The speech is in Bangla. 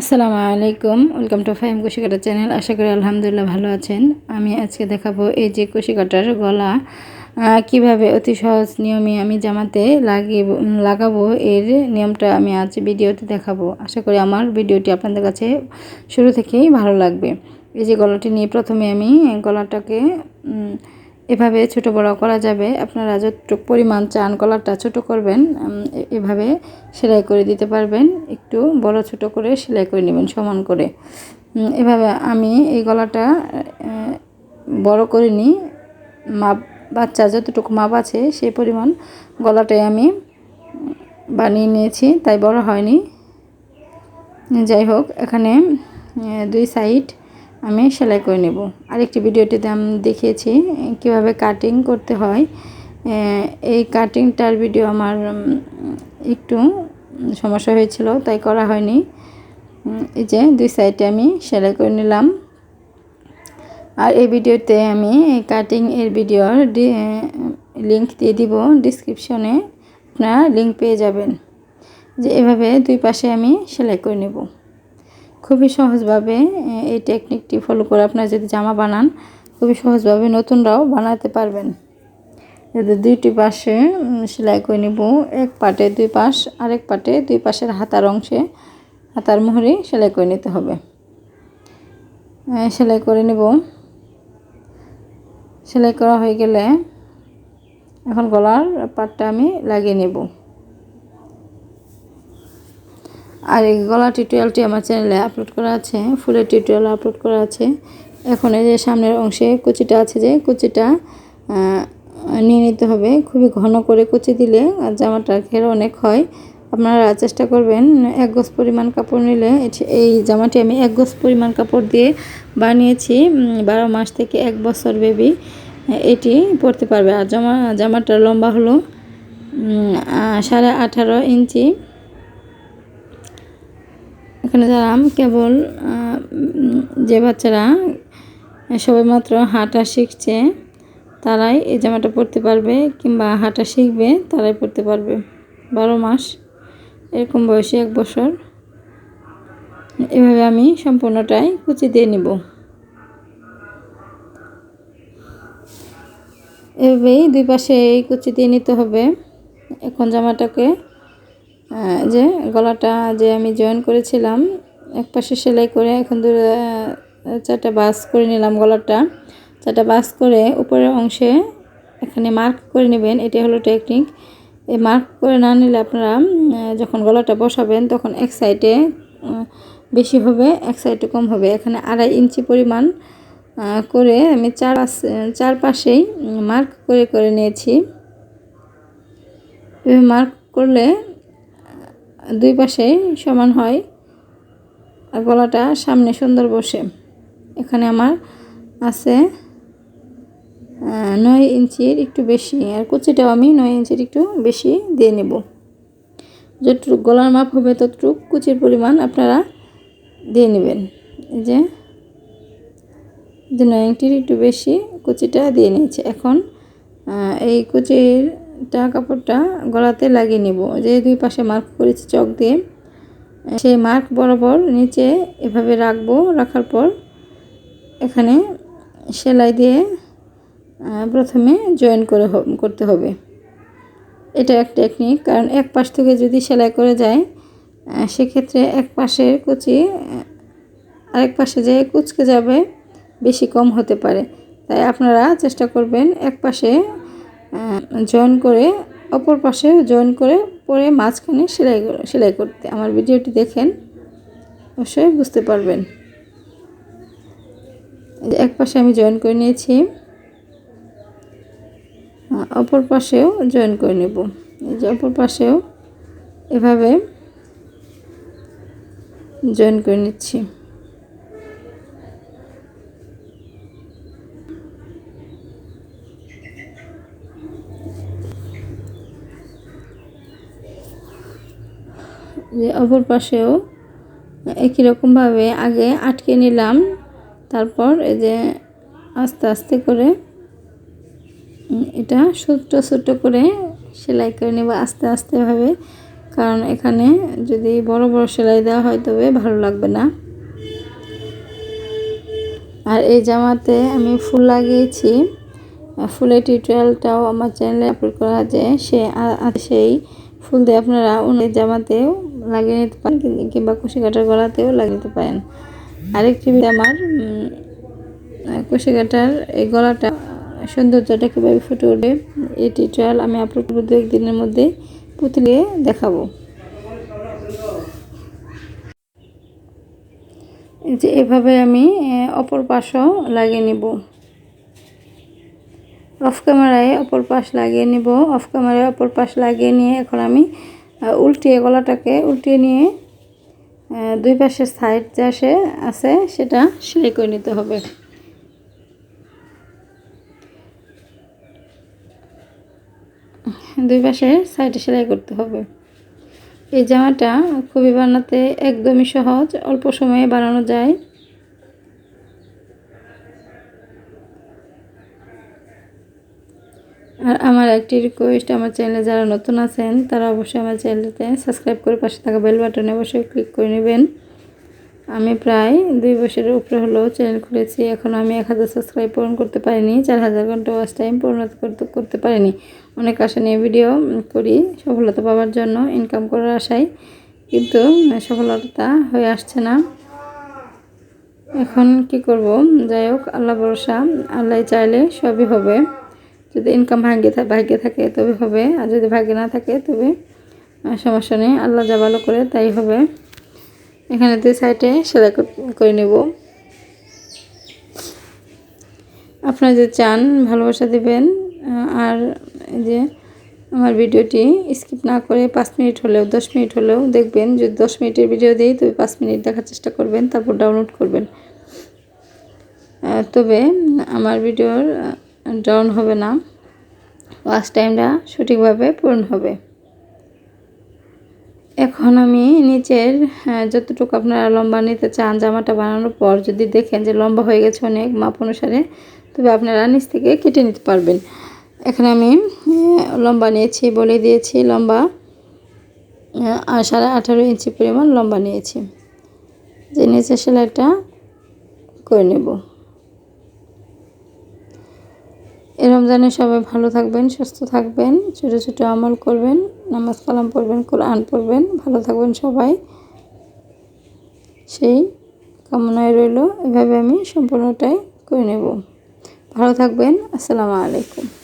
আসসালামু আলাইকুম। ওয়েলকাম টু ফাইম কুশি কাটার চ্যানেল। আশা করি আলহামদুলিল্লাহ ভালো আছেন। আমি আজকে দেখাবো এই যে কুশি কাটার গলা কীভাবে অতি সহজ নিয়মে আমি জামাতে লাগিয়ে, লাগাবো এর নিয়মটা আমি আজ ভিডিওতে দেখাবো। আশা করি আমার ভিডিওটি আপনাদের কাছে শুরু থেকেই ভালো লাগবে। এই যে গলাটি নিয়ে প্রথমে আমি গলাটাকে এভাবে ছোট বড় করা যাবে। আপনারা যতটুকু পরিমাণ চান কলারটা ছোট করবেন এভাবে সেলাই করে দিতে পারবেন। একটু বড় ছোট করে সেলাই করে নেবেন সমান করে। এভাবে আমি এই গলাটা বড় করে নিই। মাপ বাচ্চা যতটুকু মাপ আছে সেই পরিমাণ গলাটাই আমি বানিয়ে নিয়েছি, তাই বড় হয়নি। যাই হোক, এখানে দুই সাইড আমি সেলাই করে নেব। আরেকটি ভিডিওটিতে আমি দেখিয়েছি, কীভাবে কাটিং করতে হয়। এই কাটিংটার ভিডিও আমার একটু সমস্যা হয়েছিল, তাই করা হয়নি। এই যে দুই সাইডে আমি সেলাই করে নিলাম। আর এই ভিডিওতে আমি কাটিং এর ভিডিওর লিংক দিয়ে দিব ডিসক্রিপশনে আপনারা লিংক পেয়ে যাবেন। যে এভাবে দুই পাশে আমি সেলাই করে নেব। খুবই সহজভাবে এই টেকনিকটি ফলো করে আপনারা যদি জামা বানান, খুবই সহজভাবে নতুনরাও বানাতে পারবেন। এদের দুইটি পাশে সেলাই করে নিব। এক পাটে দুই পাশ, আরেক পাটে দুই পাশের হাতার অংশে, হাতার মোহরে সেলাই করে নিতে হবে। সেলাই করে নেব। সেলাই করা হয়ে গেলে এখন গলার পাটটা আমি লাগিয়ে নেব। আর এই গলা টিউটোরিয়ালটি আমার চ্যানেলে আপলোড করা আছে, ফুলের টিউটোরিয়াল আপলোড করা আছে। এখন এই যে সামনের অংশে কুচিটা আছে যে, কুচিটা নিয়ে নিতে হবে। খুবই ঘন করে কুচি দিলে আর জামাটার ঘের অনেক হয়। আপনারা চেষ্টা করবেন এক গজ পরিমাণ কাপড় নিলে। এই জামাটি আমি এক গজ পরিমাণ কাপড় দিয়ে বানিয়েছি বারো মাস থেকে এক বছর বেবি এটি পরতে পারবে। আর জামা জামাটার লম্বা হলো সাড়ে আঠারো ইঞ্চি। এখানে যারা কেবল যে বাচ্চারা, সবেমাত্র হাঁটা শিখছে, তারাই এই জামাটা পরতে পারবে, কিংবা হাঁটা শিখবে, তারাই পরতে পারবে। বারো মাস, এরকম বয়সে এক বছর। এভাবে আমি সম্পূর্ণটাই কুচি দিয়ে নিব। এভাবেই দুই পাশে এই কুচি দিয়ে নিতে হবে। এখন জামাটাকে যে গলাটা যে আমি জয়েন করেছিলাম এক পাশে সেলাই করে এখন দু চারটা বাস করে নিলাম গলাটা। চারটা বাস করে উপরের অংশে এখানে মার্ক করে নেবেন এটি হলো টেকনিক এই মার্ক করে না নিলে আপনারা যখন গলাটা বসাবেন তখন এক সাইডে বেশি হবে, এক সাইডে কম হবে। এখানে আড়াই ইঞ্চি পরিমাণ করে আমি চার পাশ- চারপাশেই মার্ক করে করে নিয়েছি। মার্ক করলে দুই পাশেই সমান হয় আর গলাটা সামনে সুন্দর বসে। এখানে আমার আছে নয় ইঞ্চির একটু বেশি, আর কুচিটাও আমি নয় ইঞ্চির একটু বেশি দিয়ে নেব। যতটুকু গলার মাপ হবে ততটুকু কুচির পরিমাণ আপনারা দিয়ে নেবেন। যে যে নয় ইঞ্চির একটু বেশি কুচিটা দিয়ে নিয়েছে। এখন এই এই কুচিরটা কাপড়টা গলাতে লাগিয়ে নেব। যে দুই পাশে মার্ক করেছি চক দিয়ে, সেই মার্ক বরাবর নিচে এভাবে রাখব। রাখার পর এখানে সেলাই দিয়ে প্রথমে জয়েন করে করতে হবে। এটা এক টেকনিক কারণ এক পাশ থেকে যদি সেলাই করে যায় সেক্ষেত্রে এক পাশের কুচি আরেক পাশে যে কুচকে যাবে, বেশি কম হতে পারে। তাই আপনারা চেষ্টা করবেন এক পাশে জয়েন করে, অপর পাশে জয়েন করে পরে মাঝখানে সেলাই সেলাই করতে। আমার ভিডিওটি দেখেন, অবশ্যই বুঝতে পারবেন। এক পাশে আমি জয়েন করে নিয়েছি অপর পাশেও জয়েন করে নেব। এই যে অপর পাশেও এভাবে জয়েন করে নিচ্ছি। যে অপর পাশেও একই রকমভাবে আগে আটকে নিলাম, তারপর এই যে আস্তে আস্তে করে এটা ছোট্ট ছোট্ট করে সেলাই করে নেব আস্তে আস্তে ভাবে, কারণ এখানে যদি বড় বড় সেলাই দেওয়া হয় তবে ভালো লাগবে না। আর এই জামাতে আমি ফুল লাগিয়েছি। ফুলের টিউটোরিয়ালটাও আমার চ্যানেলে আপলোড করা আছে। সে সেই ফুল দিয়ে আপনারা অন্য জামাতেও লাগিয়ে নিতে পারেন, কিংবা কুশি কাটার গলাতেও লাগিয়ে নিতে পারেন। আরেকটি আমার কুশি কাটার এই গলাটা, সৌন্দর্যটা কীভাবে ফুটে উঠবে, এই টিউটোরিয়াল আমি আপলোড করব দু একদিনের মধ্যে পুতলিয়ে দেখাবো। যে এভাবে আমি অপর পাশও লাগিয়ে নিব। অফ ক্যামেরায় অপর পাশ লাগিয়ে নিব, অফ ক্যামেরায় অপর পাশ লাগিয়ে নিয়ে এখন আমি উল্টিয়ে গলাটাকে উল্টিয়ে নিয়ে দুই পাশের সাইড যে আসে, আছে, সেটা সেলাই করে নিতে হবে। দুই পাশে সাইডে সেলাই করতে হবে। এই জামাটা খুবই বানাতে একদমই সহজ, অল্প সময়ে বানানো যায়। আর আমার একটি রিকোয়েস্ট আমার চ্যানেলে যারা নতুন আছেন, তারা অবশ্যই আমার চ্যানেলতে সাবস্ক্রাইব করে পাশে থাকা বেল বাটনে অবশ্যই ক্লিক করে নেবেন। আমি প্রায় দুই বছরের উপরে হলেও চ্যানেল খুলেছি, এখন আমি এক হাজার সাবস্ক্রাইব পূরণ করতে পারিনি, চার হাজার ঘণ্টা ওয়াচ টাইম পরিণত করতে করতে পারিনি। অনেক আশা নিয়ে ভিডিও করি, সফলতা পাওয়ার জন্য ইনকাম করার আশায়, কিন্তু সফলতা হয়ে আসছে না। এখন কি করব? যাই হোক, আল্লাহ ভরসা, আল্লাহ চাইলে সবই হবে। যদি ইনকাম ভাগ্যে ভাগ্যে থাকে তবে হবে, আর যদি ভাগ্যে না থাকে তবে সমস্যা নেই, আল্লাহ যা ভালো করে তাই হবে। এখানে দুই সাইডে সেলাই করে নেব। আপনারা যদি চান, ভালোবাসা দেবেন আর যে আমার ভিডিওটি স্কিপ না করে পাঁচ মিনিট হলেও, দশ মিনিট হলেও দেখবেন, যদি দশ মিনিটের ভিডিও দিই, তবে পাঁচ মিনিট দেখার চেষ্টা করবেন, তারপর ডাউনলোড করবেন। তবে আমার ভিডিওর ডাউন হবে না। ওয়াচ টাইমটা সঠিকভাবে পূরণ হবে। এখন আমি নিচের যতটুকু আপনারা লম্বা নিতে চান জামাটা বানানোর পর যদি দেখেন যে লম্বা হয়ে গেছে অনেক মাপ অনুসারে, তবে আপনারা নিচ থেকে কেটে নিতে পারবেন। এখানে আমি লম্বা নিয়েছি বলে দিয়েছি, লম্বা সাড়ে আঠারো ইঞ্চি পরিমাণ লম্বা নিয়েছি। যে নিচের সেলাইটা করে নেব। এ রমজানে সবাই ভালো থাকবেন, সুস্থ থাকবেন, ছোটো ছোটো আমল করবেন, নামাজ কালাম পড়বেন, কোরআন পড়বেন, ভালো থাকবেন সবাই। সেই কামনায় রইল, এভাবে আমি সম্পূর্ণটাই করে নেব। ভালো থাকবেন, আসসালামু আলাইকুম।